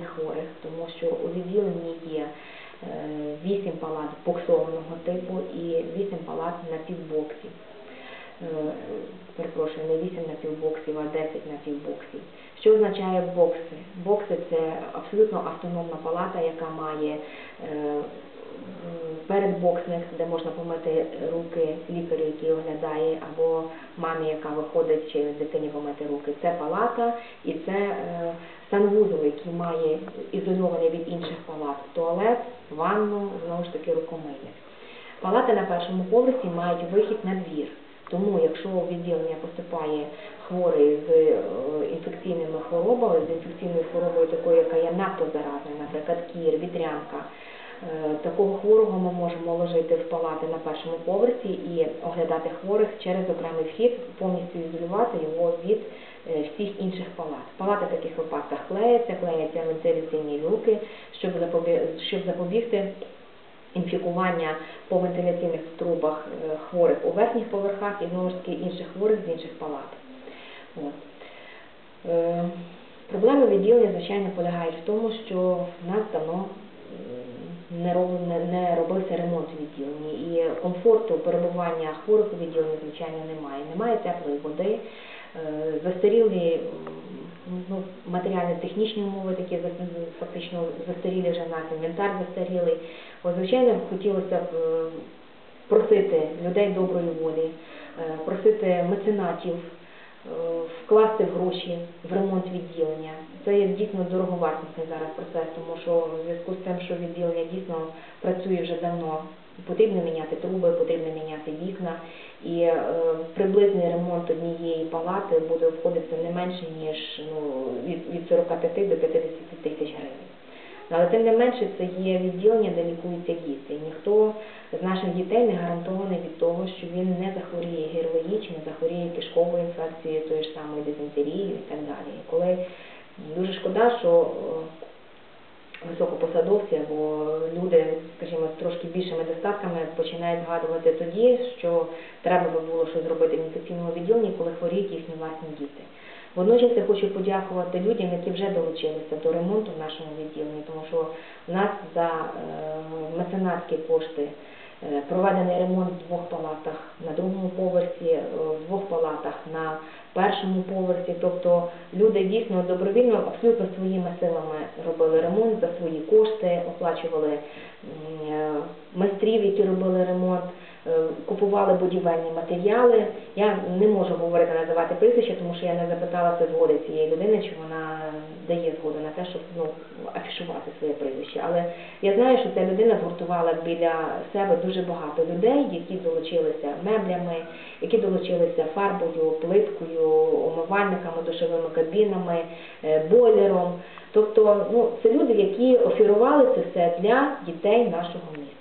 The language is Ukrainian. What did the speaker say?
хворих, тому що у відділенні є 8 палат боксованого типу і 8 палат напівбоксів. Е, Перепрошую, не 8 напівбоксів, а 10 напівбоксів. Що означає бокси? Бокси це абсолютно автономна палата, яка має е, передбоксник, де можна помити руки лікарю, який оглядає, або мамі, яка виходить чи дитині помити руки. Це палата і це е, санвузол, який має ізольований від інших палат туалет, ванну, знову ж таки рукомийник. Палати на першому поверсі мають вихід на двір. Тому, якщо у відділення поступає хворий з е, інфекційними хворобами, з інфекційною хворобою такою, яка є надто заразною, наприклад, кір, вітрянка, е, такого хворого ми можемо ложити в палати на першому поверсі і оглядати хворих через окремий вхід, повністю ізолювати його від інших палат. Палати в таких випадках клеяться, клеяться вентиляційні люки, щоб запобі- щоб запобігти інфікування по вентиляційних трубах е, хворих у верхніх поверхах і знову ж таки інших хворих з інших палат. Е, Проблема відділення, звичайно, полягає в тому, що в нас давно не, роб, не, не робився ремонт у відділенні, і комфорту перебування хворих у відділенні, звичайно, немає. Немає теплої води, застарілі ну, матеріально-технічні умови, такі фактично застарілі вже нас, інвентар застарілий. От, звичайно, хотілося б е, просити людей доброї волі, е, просити меценатів е, вкласти гроші в ремонт відділення. Це є дійсно дороговартісний зараз процес, тому що в зв'язку з тим, що відділення дійсно працює вже давно, потрібно міняти труби, потрібно міняти вікна, і е, приблизний ремонт однієї палати буде обходитися не менше ніж ну, від, від 45 до 50 тисяч гривень. Але тим не менше це є відділення, де лікуються діти. І ніхто з наших дітей не гарантований від того, що він не захворіє чи не захворіє кишковою інфекцією, тою ж самою дизентерією і так далі. І коли дуже шкода, що е, високопосадовці або люди, трошки більшими достатками починають згадувати тоді, що треба би було щось зробити в інфекційному відділенні, коли хворіють їхні власні діти. Водночас я хочу подякувати людям, які вже долучилися до ремонту в нашому відділенні, тому що у нас за е, меценатські кошти е, проведений ремонт в двох палатах на другому поверсі, е, в двох палатах на першому поверсі. Тобто люди дійсно добровільно, абсолютно своїми силами робили ремонт за свої кошти, оплачували майстрів, які робили ремонт. е, Купували будівельні матеріали. Я не можу говорити називати прізвище, тому що я не запиталася згоди цієї людини, чи вона дає згоду на те, щоб ну афішувати своє прізвище. Але я знаю, що ця людина згуртувала біля себе дуже багато людей, які долучилися меблями, які долучилися фарбою, плиткою, умивальниками, душовими кабінами, е, бойлером. Тобто, ну це люди, які офірували це все для дітей нашого міста.